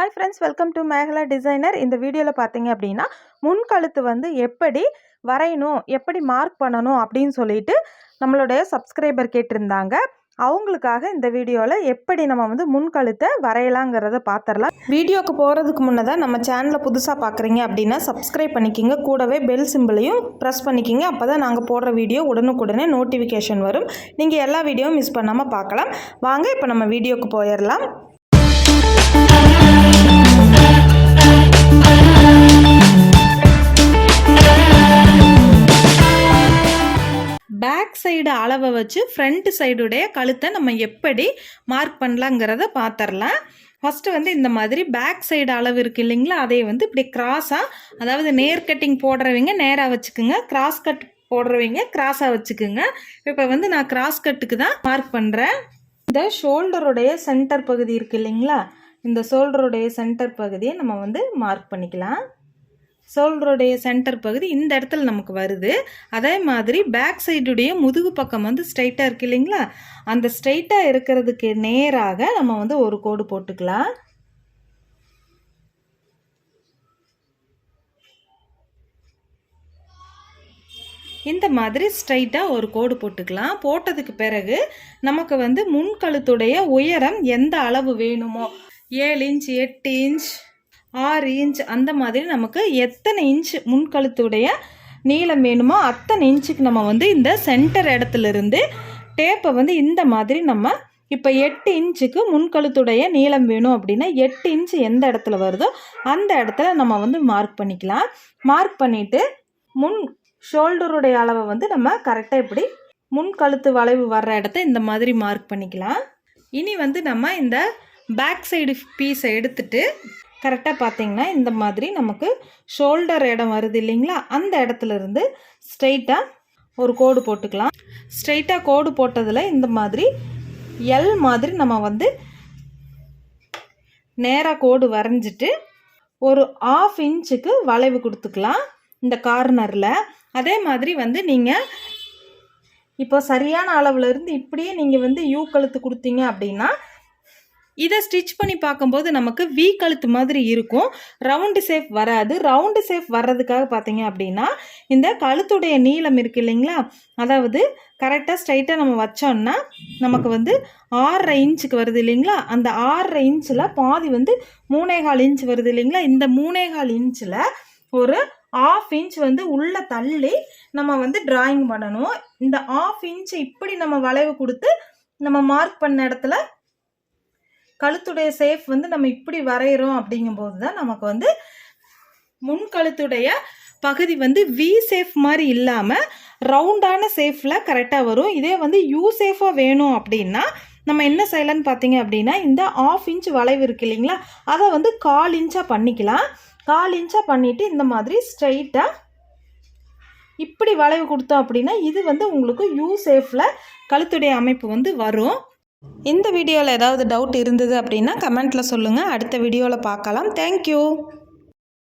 Hi friends welcome to Megala designer இந்த வீடியோவில் பார்த்தீங்க அப்படின்னா முன்கழுத்து வந்து எப்படி வரையணும் எப்படி மார்க் பண்ணணும் அப்படின்னு சொல்லிட்டு நம்மளுடைய சப்ஸ்கிரைபர் கேட்டிருந்தாங்க. அவங்களுக்காக இந்த வீடியோவில் எப்படி நம்ம வந்து முன்கழுத்தை வரையலாங்கிறத பார்த்துடலாம் வீடியோக்கு போகிறதுக்கு முன்னதாக நம்ம சேனலை புதுசாக பார்க்குறீங்க அப்படின்னா சப்ஸ்கிரைப் பண்ணிக்கிங்க. கூடவே பெல் சிம்பிளையும் ப்ரெஸ் பண்ணிக்கிங்க. அப்போ தான் நாங்கள் போடுற வீடியோ உடனுக்குடனே நோட்டிஃபிகேஷன் வரும். நீங்கள் எல்லா வீடியோவும் மிஸ் பண்ணாமல் பார்க்கலாம் வாங்க இப்போ நம்ம வீடியோக்கு போயிடலாம் அளவை வச்சு ஃப்ரண்ட் சைடுடைய கழுத்தை நம்ம எப்படி மார்க் பண்ணலாங்கிறத பார்த்துடலாம் ஃபஸ்ட்டு வந்து இந்த மாதிரி பேக் சைடு அளவு இருக்குது இல்லைங்களா அதை வந்து இப்படி கிராஸாக அதாவது நேர் கட்டிங் போடுறவங்க நேராக வச்சுக்குங்க கிராஸ் கட் போடுறவங்க கிராஸாக வச்சுக்குங்க. இப்போ வந்து நான் கிராஸ் கட்டுக்கு தான் மார்க் பண்ணுறேன் இந்த ஷோல்டருடைய சென்டர் பகுதி இருக்குது இல்லைங்களா இந்த ஷோல்டருடைய சென்டர் பகுதியை நம்ம வந்து மார்க் பண்ணிக்கலாம். ஷோல்டருடைய சென்டர் பகுதி இந்த இடத்துல நமக்கு வருது. அதே மாதிரி பேக் சைடுடைய முதுகு பக்கம் வந்து ஸ்ட்ரைட்டாக இருக்கு இல்லைங்களா? அந்த ஸ்ட்ரைட்டாக இருக்கிறதுக்கு நேராக நம்ம வந்து ஒரு கோடு போட்டுக்கலாம். இந்த மாதிரி ஸ்ட்ரைட்டாக ஒரு கோடு போட்டுக்கலாம். போட்டதுக்கு பிறகு நமக்கு வந்து முன்கழுத்துடைய உயரம் எந்த அளவு வேணுமோ? ஏழு இன்ச் எட்டு இன்ச் ஆறு இன்ச் அந்த மாதிரி நமக்கு எத்தனை இன்ச் முன்கழுத்துடைய நீளம் வேணுமோ அத்தனை இன்ச்சுக்கு நம்ம வந்து இந்த சென்டர் இடத்துல இருந்து டேப்பை வந்து இந்த மாதிரி நம்ம இப்போ எட்டு இன்ச்சுக்கு முன்கழுத்துடைய நீளம் வேணும் அப்படின்னா எட்டு இன்ச்சு எந்த இடத்துல வருதோ அந்த இடத்துல நம்ம வந்து மார்க் பண்ணிக்கலாம். மார்க் பண்ணிவிட்டு முன் ஷோல்டருடைய அளவை வந்து நம்ம கரெக்டாக இப்படி முன் கழுத்து வளைவு வர்ற இடத்த இந்த மாதிரி மார்க் பண்ணிக்கலாம். இனி வந்து நம்ம இந்த பேக் சைடு பீஸை எடுத்துட்டு கரெக்டாக பார்த்தீங்கன்னா இந்த மாதிரி நமக்கு ஷோல்டர் இடம் வருது இல்லைங்களா? அந்த இடத்துல இருந்து ஸ்ட்ரைட்டாக ஒரு கோடு போட்டுக்கலாம். ஸ்ட்ரைட்டாக கோடு போட்டதில் இந்த மாதிரி எல் மாதிரி நம்ம வந்து நேராக கோடு வரைஞ்சிட்டு ஒரு ஆஃப் இன்ச்சுக்கு வளைவு கொடுத்துக்கலாம் இந்த கார்னரில் அதே மாதிரி வந்து நீங்கள் இப்போ சரியான அளவில் இருந்து இப்படியே நீங்கள் வந்து யூ கழுத்து கொடுத்தீங்க அப்படின்னா இதை ஸ்டிச் பண்ணி பார்க்கும்போது நமக்கு வி கழுத்து மாதிரி இருக்கும். ரவுண்டு சேஃப் வராது. ரவுண்டு சேஃப் வர்றதுக்காக பார்த்தீங்க அப்படின்னா இந்த கழுத்துடைய நீளம் இருக்குது இல்லைங்களா? அதாவது கரெக்டாக ஸ்ட்ரைட்டாக நம்ம வச்சோம்னா நமக்கு வந்து ஆறரை இன்ச்சுக்கு வருது இல்லைங்களா? அந்த ஆறரை இன்ச்சில் பாதி வந்து மூணேகால் இன்ச் வருது இல்லைங்களா? இந்த மூணேகால் இன்ச்சில் ஒரு ஆஃப் இன்ச் வந்து உள்ளே தள்ளி நம்ம வந்து டிராயிங் பண்ணணும். இந்த ஆஃப் இன்ச் இப்படி நம்ம வளைவு கொடுத்து நம்ம மார்க் பண்ண இடத்துல கழுத்துடைய சேஃப் வந்து நம்ம இப்படி வரைகிறோம் அப்படிங்கும்போது தான் நமக்கு வந்து முன் கழுத்துடைய பகுதி வந்து வி சேஃப் மாதிரி இல்லாமல் ரவுண்டான சேஃபில் கரெக்டாக வரும். இதே வந்து யூ சேஃபாக வேணும் அப்படின்னா நம்ம என்ன செய்யலான்னு பார்த்தீங்க அப்படின்னா இந்த ஆஃப் இன்ச் வளைவு இருக்கு இல்லைங்களா? அதை வந்து கால் இன்ச்சாக பண்ணிக்கலாம். கால் இன்ச்சாக பண்ணிவிட்டு இந்த மாதிரி ஸ்ட்ரைட்டாக இப்படி வளைவு கொடுத்தோம் அப்படின்னா இது வந்து உங்களுக்கு யூ சேஃபில் கழுத்துடைய அமைப்பு வந்து வரும். இந்த வீடியோவில் ஏதாவது டவுட் இருந்தது அப்படின்னா கமெண்ட்டில் சொல்லுங்கள் அடுத்த வீடியோவில் பார்க்கலாம். தேங்க்யூ